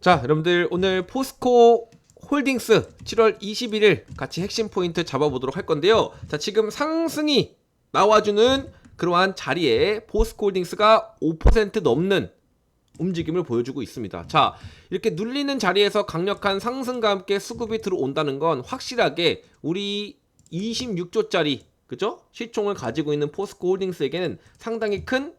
자, 여러분들 오늘 포스코 홀딩스 7월 21일 같이 핵심 포인트 잡아보도록 할 건데요. 자, 지금 상승이 나와주는 그러한 자리에 포스코 홀딩스가 5% 넘는 움직임을 보여주고 있습니다. 자, 이렇게 눌리는 자리에서 강력한 상승과 함께 수급이 들어온다는 건 확실하게 우리 26조짜리 그죠? 시총을 가지고 있는 포스코 홀딩스에게는 상당히 큰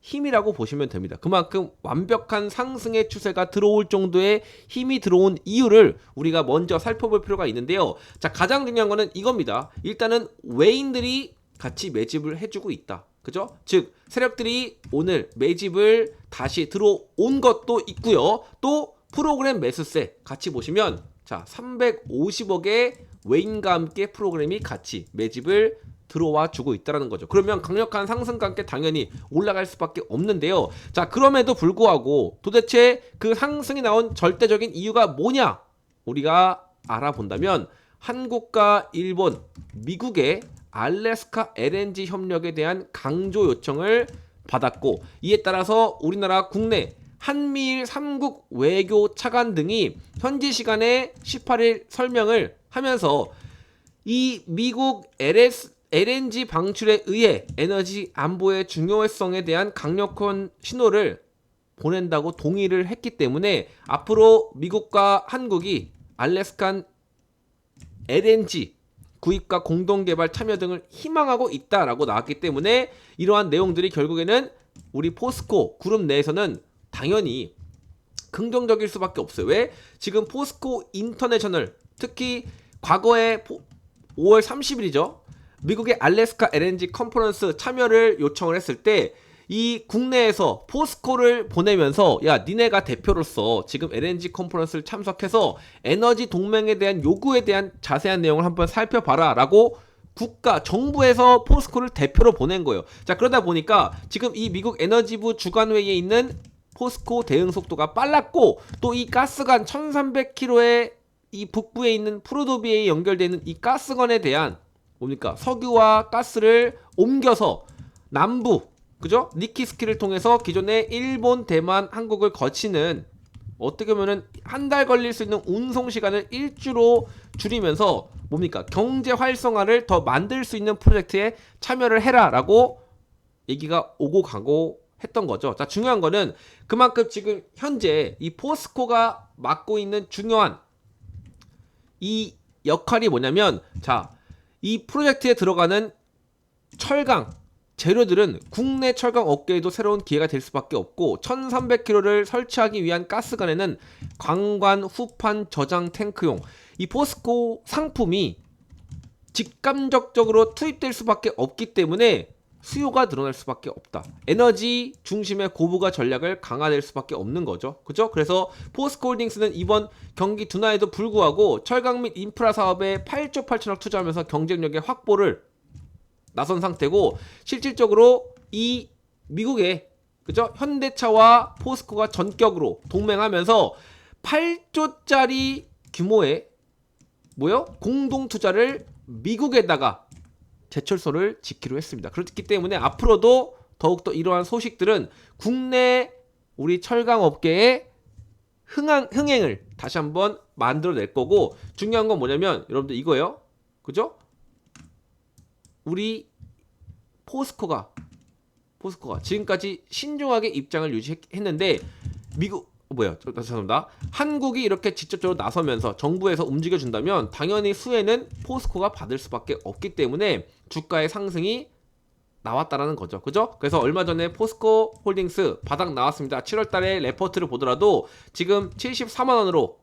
힘이라고 보시면 됩니다. 그만큼 완벽한 상승의 추세가 들어올 정도의 힘이 들어온 이유를 우리가 먼저 살펴볼 필요가 있는데요. 자, 가장 중요한 거는 이겁니다. 일단은 외인들이 같이 매집을 해주고 있다. 그죠? 즉, 세력들이 오늘 매집을 다시 들어온 것도 있고요. 또 프로그램 매수세 같이 보시면 자, 350억의 외인과 함께 프로그램이 같이 매집을 들어와 주고 있다는 거죠. 그러면 강력한 함께 당연히 올라갈 수밖에 없는데요. 자, 그럼에도 불구하고 도대체 그 상승이 나온 절대적인 이유가 뭐냐? 우리가 알아본다면 한국과 일본, 미국의 알래스카 LNG 협력에 대한 강조 요청을 받았고 이에 따라서 우리나라 국내 한미일 3국 외교 차관 등이 현지 시간에 18일 설명을 하면서 이 미국 LS, LNG 방출에 의해 에너지 안보의 중요성에 대한 강력한 신호를 보낸다고 동의를 했기 때문에 앞으로 미국과 한국이 알래스칸 LNG 구입과 공동 개발 참여 등을 희망하고 있다라고 나왔기 때문에 이러한 내용들이 결국에는 우리 포스코 그룹 내에서는 당연히 긍정적일 수밖에 없어요. 왜? 지금 포스코 인터내셔널 특히 과거에 5월 30일이죠. 미국의 알래스카 LNG 컨퍼런스 참여를 요청을 했을 때 이 국내에서 포스코를 보내면서 야 니네가 대표로서 지금 LNG 컨퍼런스를 참석해서 에너지 동맹에 대한 요구에 대한 자세한 내용을 한번 살펴봐라라고 국가 정부에서 포스코를 대표로 보낸 거예요. 자 그러다 보니까 지금 이 미국 에너지부 주관회의에 있는 포스코 대응 속도가 빨랐고 또 이 가스관 1300km의 이 북부에 있는 프로도비에 연결되는 이 가스관에 대한 뭡니까? 석유와 가스를 옮겨서 남부 그죠? 니키스키를 통해서 기존의 일본, 대만, 한국을 거치는 어떻게 보면은 한 달 걸릴 수 있는 운송 시간을 일주로 줄이면서 뭡니까? 경제 활성화를 더 만들 수 있는 프로젝트에 참여를 해라라고 얘기가 오고 가고 했던 거죠. 자 중요한 거는 그만큼 지금 현재 이 포스코가 맡고 있는 중요한 이 역할이 뭐냐면 자 이 프로젝트에 들어가는 철강 재료들은 국내 철강 업계에도 새로운 기회가 될 수밖에 없고 1300km를 설치하기 위한 가스관에는 관관 후판 저장 탱크용 이 포스코 상품이 직감적적으로 투입될 수밖에 없기 때문에 수요가 늘어날 수밖에 없다. 에너지 중심의 고부가 전략을 강화될 수밖에 없는 거죠. 그죠? 그래서 포스코홀딩스는 이번 경기 둔화에도 불구하고 철강 및 인프라 사업에 8조 8천억 투자하면서 경쟁력의 확보를 나선 상태고 실질적으로 이 미국의 그죠? 현대차와 포스코가 전격으로 동맹하면서 8조짜리 규모의 뭐요? 공동 투자를 미국에다가 제철소를 짓기로 했습니다. 그렇기 때문에 앞으로도 더욱더 이러한 소식들은 국내 우리 철강 업계의 흥행, 흥행을 다시 한번 만들어낼 거고 중요한 건 뭐냐면 여러분들 이거예요. 그죠? 우리 포스코가 포스코가 지금까지 신중하게 입장을 유지했는데 미국 어, 뭐야? 저, 죄송합니다. 한국이 이렇게 직접적으로 나서면서 정부에서 움직여준다면 당연히 수혜는 포스코가 받을 수밖에 없기 때문에 주가의 상승이 나왔다라는 거죠. 그죠? 그래서 얼마 전에 포스코 홀딩스 바닥 나왔습니다. 7월 달에 레포트를 보더라도 지금 74만원으로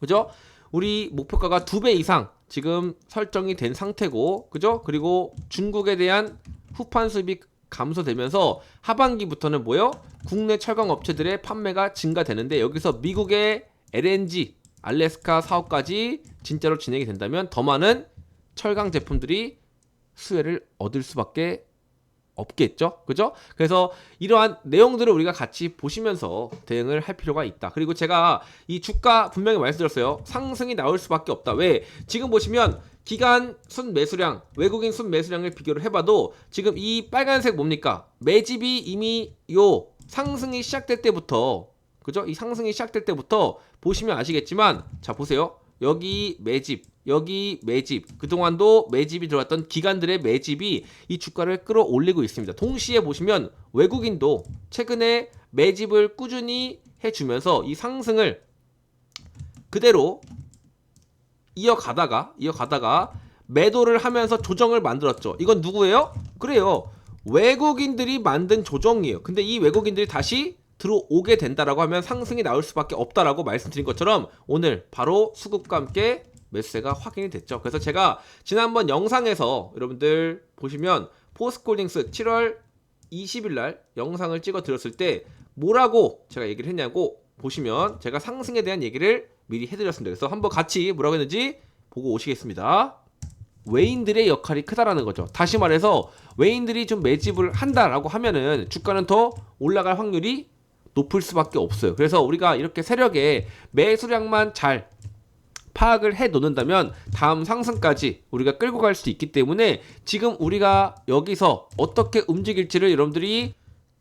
그죠? 우리 목표가가 두 배 이상 지금 설정이 된 상태고 그죠? 그리고 중국에 대한 후판 수입이 감소되면서 하반기부터는 뭐요? 국내 철강 업체들의 판매가 증가되는데 여기서 미국의 LNG 알래스카 사업까지 진짜로 진행이 된다면 더 많은 철강 제품들이 수혜를 얻을 수밖에 없겠죠. 그죠? 그래서 이러한 내용들을 우리가 같이 보시면서 대응을 할 필요가 있다. 그리고 제가 이 주가 분명히 말씀드렸어요. 상승이 나올 수밖에 없다. 왜? 지금 보시면 기간 순 매수량, 외국인 순 매수량을 비교를 해봐도 지금 이 빨간색 뭡니까? 매집이 이미 요 상승이 시작될 때부터 그죠? 이 상승이 시작될 때부터 보시면 아시겠지만 자 보세요. 여기 매집, 여기 매집, 그동안도 매집이 들어왔던 기관들의 매집이 이 주가를 끌어올리고 있습니다. 동시에 보시면 외국인도 최근에 매집을 꾸준히 해주면서 이 상승을 그대로 이어가다가 이어가다가 매도를 하면서 조정을 만들었죠. 이건 누구예요? 그래요. 외국인들이 만든 조정이에요. 근데 이 외국인들이 다시 들어오게 된다라고 하면 상승이 나올 수밖에 없다라고 말씀드린 것처럼 오늘 바로 수급과 함께 매수세가 확인이 됐죠. 그래서 제가 지난번 영상에서 여러분들 보시면 포스콜딩스 7월 20일 날 영상을 찍어 드렸을 때 뭐라고 제가 얘기를 했냐고 보시면 제가 상승에 대한 얘기를 미리 해드렸습니다. 그래서 한번 같이 뭐라고 했는지 보고 오시겠습니다. 외인들의 역할이 크다라는 거죠. 다시 말해서 외인들이 좀 매집을 한다라고 하면은 주가는 더 올라갈 확률이 높을 수밖에 없어요. 그래서 우리가 이렇게 세력의 매수량만 잘 파악을 해 놓는다면 다음 상승까지 우리가 끌고 갈 수 있기 때문에 지금 우리가 여기서 어떻게 움직일지를 여러분들이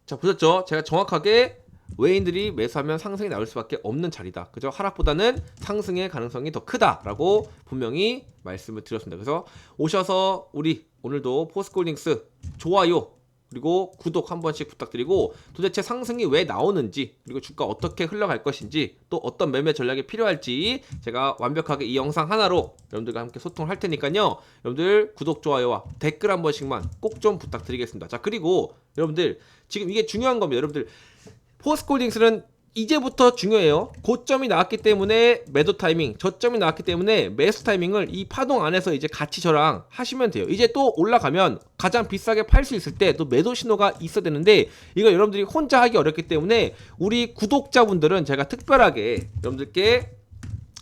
자 보셨죠? 제가 정확하게 외인들이 매수하면 상승이 나올 수밖에 없는 자리다. 그죠? 하락보다는 상승의 가능성이 더 크다라고 분명히 말씀을 드렸습니다. 그래서 오셔서 우리 오늘도 포스콜딩스 좋아요 그리고 구독 한 번씩 부탁드리고 도대체 상승이 왜 나오는지 그리고 주가 어떻게 흘러갈 것인지 또 어떤 매매 전략이 필요할지 제가 완벽하게 이 영상 하나로 여러분들과 함께 소통을 할 테니까요 여러분들 구독 좋아요와 댓글 한 번씩만 꼭 좀 부탁드리겠습니다 자 그리고 여러분들 지금 이게 중요한 겁니다 여러분들 포스콜딩스는 이제부터 중요해요. 고점이 나왔기 때문에 매도 타이밍, 저점이 나왔기 때문에 매수 타이밍을 이 파동 안에서 이제 같이 저랑 하시면 돼요. 이제 또 올라가면 가장 비싸게 팔 수 있을 때 또 매도 신호가 있어야 되는데 이거 여러분들이 혼자 하기 어렵기 때문에 우리 구독자분들은 제가 특별하게 여러분들께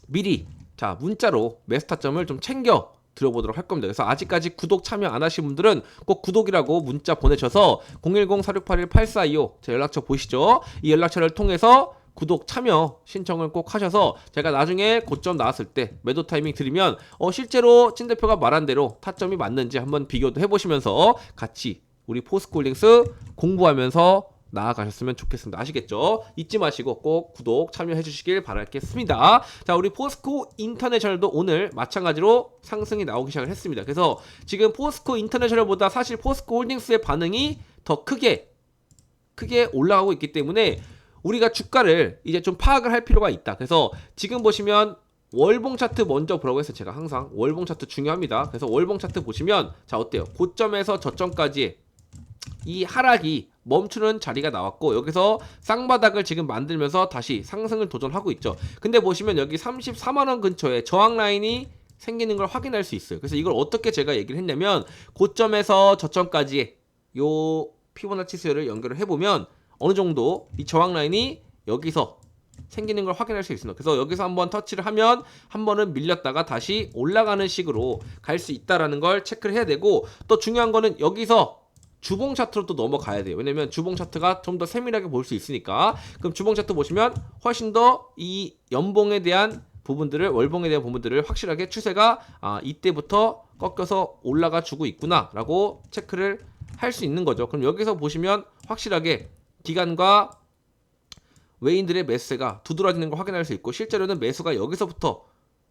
미리 자 문자로 매수 타점을 좀 챙겨 들어보도록 할 겁니다. 그래서 아직까지 구독 참여 안 하신 분들은 꼭 구독이라고 문자 보내셔서 010-4681-8425 제 연락처 보시죠. 이 연락처를 통해서 구독 참여 신청을 꼭 하셔서 제가 나중에 고점 나왔을 때 매도 타이밍 드리면 어 실제로 찐 대표가 말한 대로 타점이 맞는지 한번 비교도 해보시면서 같이 우리 포스콜링스 공부하면서 나아가셨으면 좋겠습니다. 아시겠죠? 잊지 마시고 꼭 구독 참여해 주시길 바라겠습니다. 자, 우리 포스코 인터내셔널도 오늘 마찬가지로 상승이 나오기 시작을 했습니다. 그래서 지금 포스코 인터내셔널보다 사실 포스코 홀딩스의 반응이 더 크게 크게 올라가고 있기 때문에 우리가 주가를 이제 좀 파악을 할 필요가 있다. 그래서 지금 보시면 월봉 차트 먼저 보라고 해서 제가 항상 월봉 차트 중요합니다. 그래서 월봉 차트 보시면 자 어때요? 고점에서 저점까지 이 하락이 멈추는 자리가 나왔고 여기서 쌍바닥을 지금 만들면서 다시 상승을 도전하고 있죠. 근데 보시면 여기 34만 원 근처에 저항 라인이 생기는 걸 확인할 수 있어요. 그래서 이걸 어떻게 제가 얘기를 했냐면 고점에서 저점까지 요 피보나치 수열을 연결을 해보면 어느 정도 이 저항 라인이 여기서 생기는 걸 확인할 수 있습니다. 그래서 여기서 한번 터치를 하면 한 번은 밀렸다가 다시 올라가는 식으로 갈 수 있다라는 걸 체크를 해야 되고 또 중요한 거는 여기서 주봉 차트로 또 넘어가야 돼요. 왜냐면 주봉 차트가 좀 더 세밀하게 볼 수 있으니까. 그럼 주봉 차트 보시면 훨씬 더 이 연봉에 대한 부분들을 월봉에 대한 부분들을 확실하게 추세가 아, 이때부터 꺾여서 올라가 주고 있구나라고 체크를 할 수 있는 거죠. 그럼 여기서 보시면 확실하게 기간과 외인들의 매수세가 두드러지는 걸 확인할 수 있고 실제로는 매수가 여기서부터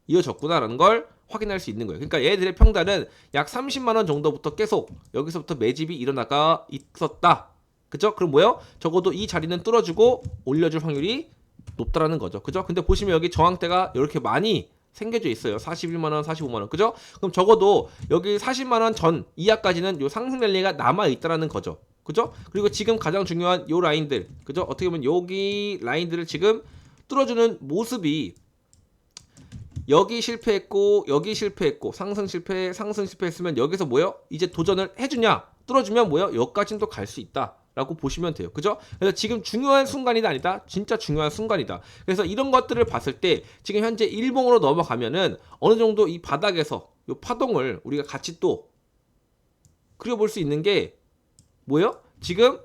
이어졌구나라는 걸 확인할 수 있는 거예요. 그러니까 얘들의 평단은 약 30만 원 정도부터 계속 여기서부터 매집이 일어나가 있었다. 그죠? 그럼 뭐예요? 적어도 이 자리는 뚫어주고 올려줄 확률이 높다라는 거죠. 그죠? 근데 보시면 여기 저항대가 이렇게 많이 생겨져 있어요. 41만 원, 45만 원. 그죠? 그럼 적어도 여기 40만 원 전 이하까지는 요 상승 랠리가 남아 있다라는 거죠. 그죠? 그리고 지금 가장 중요한 요 라인들. 그죠? 어떻게 보면 여기 라인들을 지금 뚫어주는 모습이 여기 실패했고 여기 실패했고 상승 실패 상승 실패했으면 여기서 뭐요? 이제 도전을 해주냐 뚫어주면 뭐요? 여기까지는 또 갈 수 있다. 라고 보시면 돼요. 그죠? 그래서 지금 중요한 순간이다 아니다? 진짜 중요한 순간이다. 그래서 이런 것들을 봤을 때 지금 현재 일봉으로 넘어가면은 어느 정도 이 바닥에서 이 파동을 우리가 같이 또 그려볼 수 있는 게 뭐예요? 지금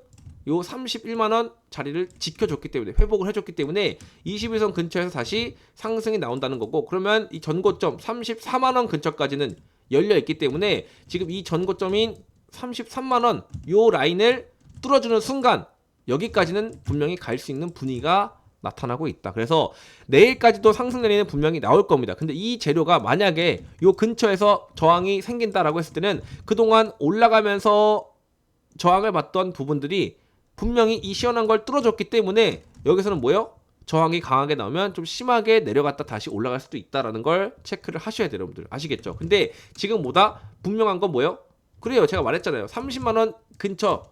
요 31만 원 자리를 지켜줬기 때문에 회복을 해줬기 때문에 21선 근처에서 다시 상승이 나온다는 거고 그러면 이 전고점 34만 원 근처까지는 열려 있기 때문에 지금 이 전고점인 33만 원 요 라인을 뚫어주는 순간 여기까지는 분명히 갈 수 있는 분위기가 나타나고 있다. 그래서 내일까지도 상승 내리는 분명히 나올 겁니다. 근데 이 재료가 만약에 요 근처에서 저항이 생긴다라고 했을 때는 그동안 올라가면서 저항을 받던 부분들이 분명히 이 시원한 걸 뚫어줬기 때문에 여기서는 뭐요? 저항이 강하게 나오면 좀 심하게 내려갔다 다시 올라갈 수도 있다라는 걸 체크를 하셔야 돼요, 여러분들. 아시겠죠? 근데 지금 보다 분명한 건 뭐예요? 그래요. 제가 말했잖아요. 30만 원 근처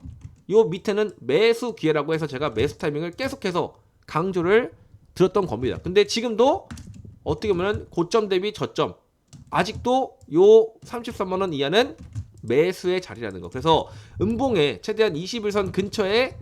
요 밑에는 매수 기회라고 해서 제가 매수 타이밍을 계속해서 강조를 들었던 겁니다. 근데 지금도 어떻게 보면 고점 대비 저점 아직도 요 33만 원 이하는 매수의 자리라는 거. 그래서 음봉에 최대한 21선 근처에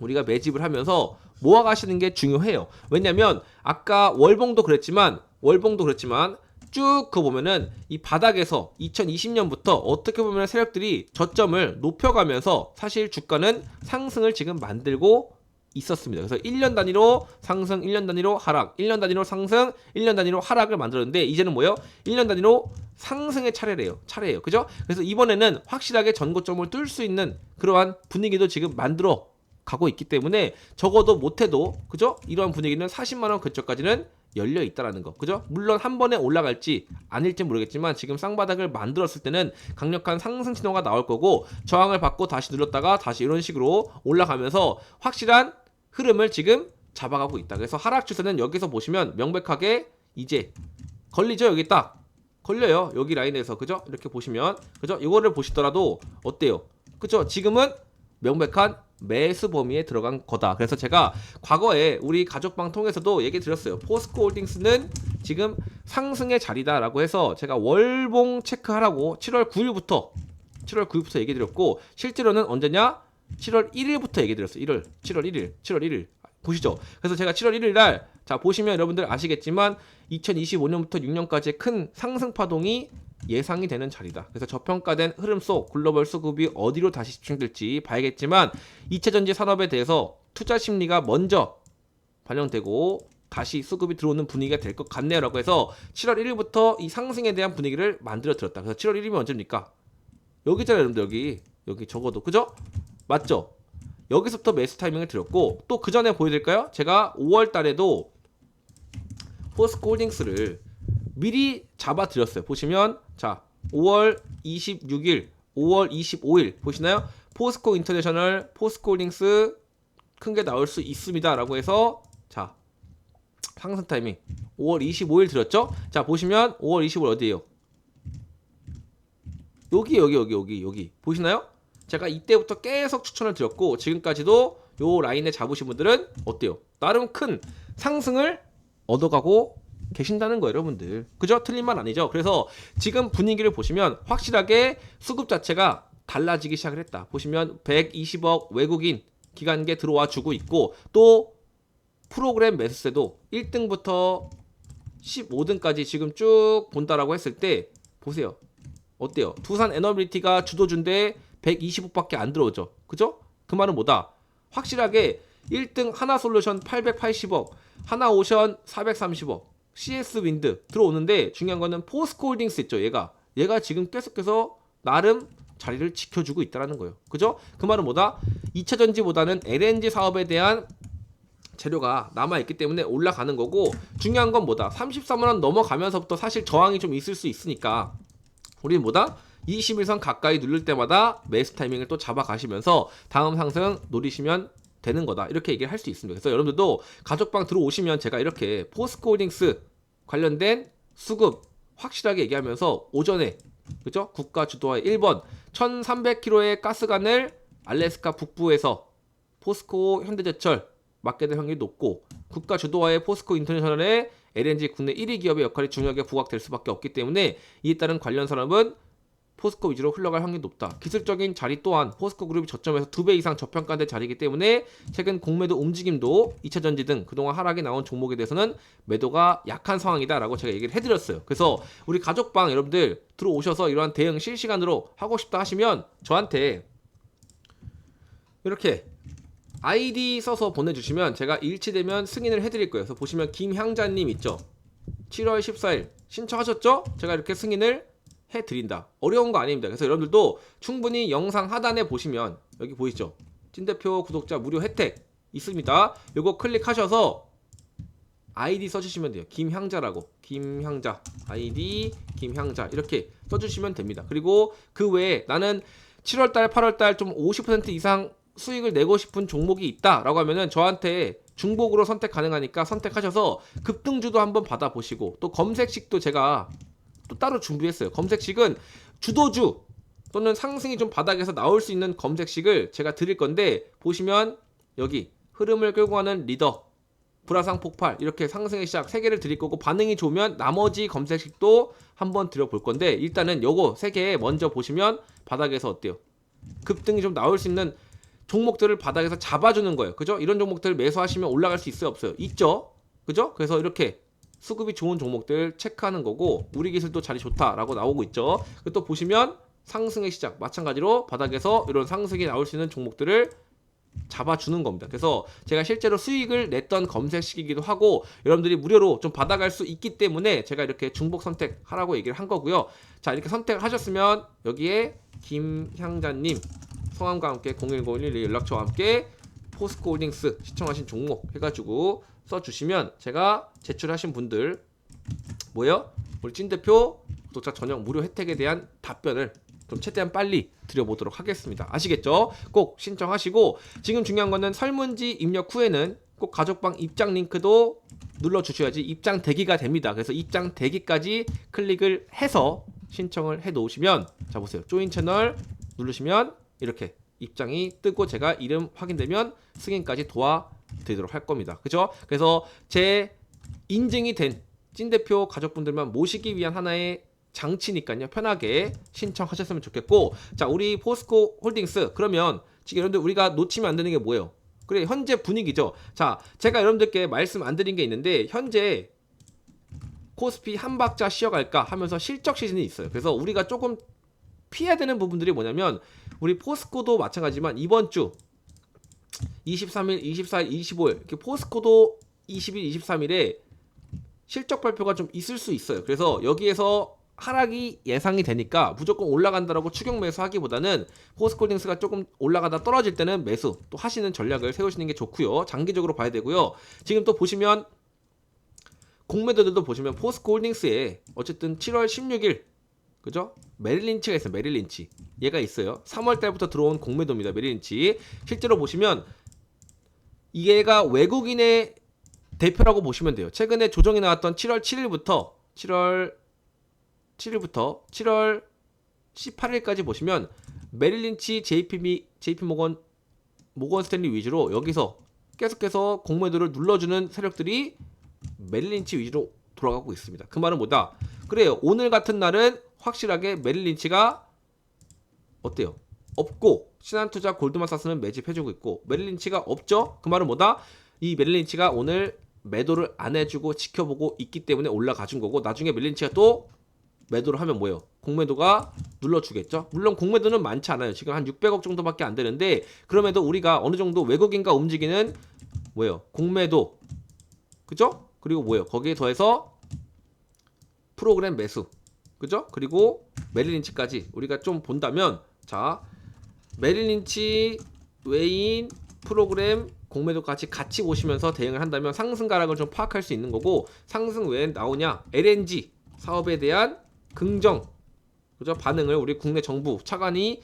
우리가 매집을 하면서 모아가시는 게 중요해요. 왜냐면 아까 월봉도 그랬지만 월봉도 그랬지만 쭉그 보면은 이 바닥에서 2020년부터 어떻게 보면 세력들이 저점을 높여가면서 사실 주가는 상승을 지금 만들고 있었습니다. 그래서 1년 단위로 상승, 1년 단위로 하락, 1년 단위로 상승, 1년 단위로 하락을 만들었는데 이제는 뭐예요? 1년 단위로 상승의 차례래요. 차례예요. 그죠? 그래서 이번에는 확실하게 전고점을 뚫을 수 있는 그러한 분위기도 지금 만들어 가고 있기 때문에 적어도 못해도 그죠? 이러한 분위기는 40만 원 근처까지는 열려 있다라는 거. 그죠? 물론 한 번에 올라갈지 아닐지 모르겠지만 지금 쌍바닥을 만들었을 때는 강력한 상승 신호가 나올 거고 저항을 받고 다시 눌렀다가 다시 이런 식으로 올라가면서 확실한 흐름을 지금 잡아가고 있다. 그래서 하락 추세는 여기서 보시면 명백하게 이제 걸리죠. 여기 딱 걸려요. 여기 라인에서 그죠? 이렇게 보시면 그죠? 이거를 보시더라도 어때요? 그죠? 지금은 명백한 매수 범위에 들어간 거다. 그래서 제가 과거에 우리 가족방 통해서도 얘기 드렸어요. 포스코 홀딩스는 지금 상승의 자리다 라고 해서 제가 월봉 체크하라고 7월 9일부터 7월 9일부터 얘기 드렸고 실제로는 언제냐? 7월 1일부터 얘기 드렸어요. 1월 7월 1일 7월 1일 보시죠. 그래서 제가 7월 1일 날 자 보시면 여러분들 아시겠지만 2025년부터 6년까지의 큰 상승 파동이 예상이 되는 자리다. 그래서 저평가된 흐름 속 글로벌 수급이 어디로 다시 집중될지 봐야겠지만 2차 전지 산업에 대해서 투자 심리가 먼저 반영되고 다시 수급이 들어오는 분위기가 될 것 같네요 라고 해서 7월 1일부터 이 상승에 대한 분위기를 만들어 드렸다. 그래서 7월 1일이면 언제입니까? 여기 있잖아요, 여러분들 여기 여기 적어도 그죠? 맞죠? 여기서부터 매수 타이밍을 드렸고 또 그 전에 보여드릴까요? 제가 5월 달에도 포스코 홀딩스를 미리 잡아 드렸어요. 보시면 자 5월 26일, 5월 25일 보시나요? 포스코 인터내셔널, 포스코 홀딩스 큰 게 나올 수 있습니다라고 해서 자 상승 타이밍 5월 25일 드렸죠? 자 보시면 5월 25일 어디에요? 여기 여기 여기 여기 여기 보시나요? 제가 이때부터 계속 추천을 드렸고 지금까지도 요 라인에 잡으신 분들은 어때요? 나름 큰 상승을 얻어가고 계신다는 거예요, 여러분들. 그죠? 틀린 말 아니죠? 그래서 지금 분위기를 보시면 확실하게 수급 자체가 달라지기 시작을 했다. 보시면 120억 외국인 기관계 들어와 주고 있고 또 프로그램 매수세도 1등부터 15등까지 지금 쭉 본다라고 했을 때 보세요. 어때요? 두산 에너빌리티가 주도준데 120억밖에 안 들어오죠. 그죠? 그 말은 뭐다? 확실하게 1등 하나 솔루션 880억, 하나 오션 430억, CS 윈드 들어오는데 중요한 거는 포스코 홀딩스 있죠. 얘가 얘가 지금 계속해서 나름 자리를 지켜주고 있다라는 거예요. 그죠? 그 말은 뭐다? 2차 전지보다는 LNG 사업에 대한 재료가 남아 있기 때문에 올라가는 거고 중요한 건 뭐다? 33만 원 넘어가면서부터 사실 저항이 좀 있을 수 있으니까 우리는 뭐다? 21선 가까이 누를 때마다 매수 타이밍을 또 잡아가시면서 다음 상승 노리시면 되는 거다. 이렇게 얘기를 할 수 있습니다. 그래서 여러분들도 가족방 들어오시면 제가 이렇게 포스코 홀딩스 관련된 수급 확실하게 얘기하면서 오전에 그죠? 국가 주도화의 1번 1300km의 가스관을 알래스카 북부에서 포스코 현대제철 맡게 될 확률이 높고 국가 주도화의 포스코 인터내셔널의 LNG 국내 1위 기업의 역할이 중요하게 부각될 수밖에 없기 때문에 이에 따른 관련 산업은 포스코 위주로 흘러갈 확률이 높다. 기술적인 자리 또한 포스코 그룹이 저점에서 두 배 이상 저평가된 자리이기 때문에 최근 공매도 움직임도 2차 전지 등 그동안 하락이 나온 종목에 대해서는 매도가 약한 상황이다라고 제가 얘기를 해드렸어요. 그래서 우리 가족방 여러분들 들어오셔서 이러한 대응 실시간으로 하고 싶다 하시면 저한테 이렇게 아이디 써서 보내주시면 제가 일치되면 승인을 해드릴 거예요. 그래서 보시면 김향자님 있죠? 7월 14일 신청하셨죠? 제가 이렇게 승인을 해드린다. 어려운 거 아닙니다. 그래서 여러분들도 충분히 영상 하단에 보시면 여기 보이죠? 찐대표 구독자 무료 혜택 있습니다. 요거 클릭하셔서 아이디 써주시면 돼요. 김향자라고 김향자 아이디 김향자 이렇게 써주시면 됩니다. 그리고 그 외에 나는 7월달, 8월달 좀 50% 이상 수익을 내고 싶은 종목이 있다라고 하면은 저한테 중복으로 선택 가능하니까 선택하셔서 급등주도 한번 받아보시고 또 검색식도 제가 또 따로 준비했어요. 검색식은 주도주 또는 상승이 좀 바닥에서 나올 수 있는 검색식을 제가 드릴 건데 보시면 여기 흐름을 끌고 가는 리더 불화상 폭발 이렇게 상승의 시작 세 개를 드릴 거고 반응이 좋으면 나머지 검색식도 한번 드려볼 건데 일단은 요거 세개 먼저 보시면 바닥에서 어때요? 급등이 좀 나올 수 있는 종목들을 바닥에서 잡아주는 거예요. 그죠? 이런 종목들 매수하시면 올라갈 수 있어요, 없어요? 있죠? 그죠? 그래서 이렇게 수급이 좋은 종목들 체크하는 거고 우리 기술도 자리 좋다라고 나오고 있죠. 그리고 또 보시면 상승의 시작 마찬가지로 바닥에서 이런 상승이 나올 수 있는 종목들을 잡아주는 겁니다. 그래서 제가 실제로 수익을 냈던 검색식이기도 하고 여러분들이 무료로 좀 받아갈 수 있기 때문에 제가 이렇게 중복 선택하라고 얘기를 한 거고요. 자 이렇게 선택하셨으면 여기에 김향자님 성함과 함께 01011 연락처와 함께 포스코 홀딩스 시청하신 종목 해가지고 써주시면 제가 제출하신 분들 뭐요? 우리 찐 대표 구독자 전용 무료 혜택에 대한 답변을 좀 최대한 빨리 드려보도록 하겠습니다. 아시겠죠? 꼭 신청하시고 지금 중요한 거는 설문지 입력 후에는 꼭 가족방 입장 링크도 눌러 주셔야지 입장 대기가 됩니다. 그래서 입장 대기까지 클릭을 해서 신청을 해 놓으시면 자 보세요. 조인 채널 누르시면 이렇게 입장이 뜨고 제가 이름 확인되면 승인까지 도와드리도록 할 겁니다. 그죠? 그래서 제 인증이 된 찐 대표 가족분들만 모시기 위한 하나의 장치니까요. 편하게 신청하셨으면 좋겠고 자 우리 포스코 홀딩스 그러면 지금 여러분들 우리가 놓치면 안 되는 게 뭐예요? 그래 현재 분위기죠. 자 제가 여러분들께 말씀 안 드린 게 있는데 현재 코스피 한 박자 쉬어갈까 하면서 실적 시즌이 있어요. 그래서 우리가 조금 피해야 되는 부분들이 뭐냐면 우리 포스코도 마찬가지지만 이번 주 23일, 24일, 25일 이렇게 포스코도 20일, 23일에 실적 발표가 좀 있을 수 있어요. 그래서 여기에서 하락이 예상이 되니까 무조건 올라간다라고 추격 매수하기보다는 포스코딩스가 조금 올라가다 떨어질 때는 매수 또 하시는 전략을 세우시는 게 좋고요. 장기적으로 봐야 되고요. 지금 또 보시면 공매도들도 보시면 포스코홀딩스에 어쨌든 7월 16일 그죠? 메릴린치가 있어요. 메릴린치. 얘가 있어요. 3월 달부터 들어온 공매도입니다. 메릴린치. 실제로 보시면 얘가 외국인의 대표라고 보시면 돼요. 최근에 조정이 나왔던 7월 7일부터 7월 7일부터 7월 18일까지 보시면 메릴린치, JP, JP 모건, 모건 스탠리 위주로 여기서 계속해서 공매도를 눌러주는 세력들이 메릴린치 위주로 돌아가고 있습니다. 그 말은 뭐다? 그래요. 오늘 같은 날은 확실하게 메릴 린치가 어때요? 없고 신한투자 골드만사스는 매집해주고 있고 메릴 린치가 없죠? 그 말은 뭐다? 이 메릴 린치가 오늘 매도를 안 해주고 지켜보고 있기 때문에 올라가준 거고 나중에 메릴 린치가 또 매도를 하면 뭐예요? 공매도가 눌러주겠죠? 물론 공매도는 많지 않아요. 지금 한 600억 정도밖에 안 되는데 그럼에도 우리가 어느 정도 외국인과 움직이는 뭐예요? 공매도 그죠? 그리고 뭐예요? 거기에 더해서 프로그램 매수 그죠? 그리고 메릴린치까지 우리가 좀 본다면 자 메릴린치 외인 프로그램 공매도까지 같이 보시면서 대응을 한다면 상승 가락을 좀 파악할 수 있는 거고 상승 외에 나오냐? LNG 사업에 대한 긍정. 그죠? 반응을 우리 국내 정부 차관이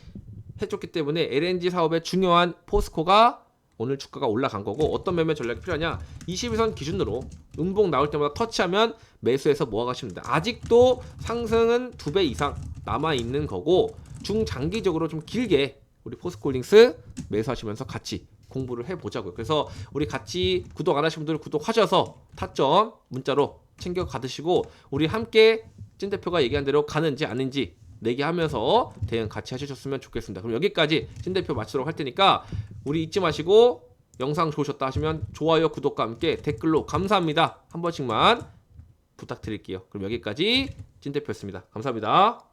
해줬기 때문에 LNG 사업의 중요한 포스코가 오늘 주가가 올라간 거고 어떤 매매 전략이 필요하냐? 21선 기준으로 음봉 나올 때마다 터치하면 매수해서 모아가시면 됩니다. 아직도 상승은 두 배 이상 남아 있는 거고 중장기적으로 좀 길게 우리 포스코홀딩스 매수하시면서 같이 공부를 해보자고요. 그래서 우리 같이 구독 안 하신 분들 구독하셔서 타점 문자로 챙겨 가드시고 우리 함께 찐 대표가 얘기한 대로 가는지 아닌지 내기하면서 대응 같이 하셨으면 좋겠습니다. 그럼 여기까지 찐 대표 마치도록 할 테니까 우리 잊지 마시고 영상 좋으셨다 하시면 좋아요, 구독과 함께 댓글로 감사합니다. 한 번씩만 부탁드릴게요. 그럼 여기까지 찐 대표였습니다. 감사합니다.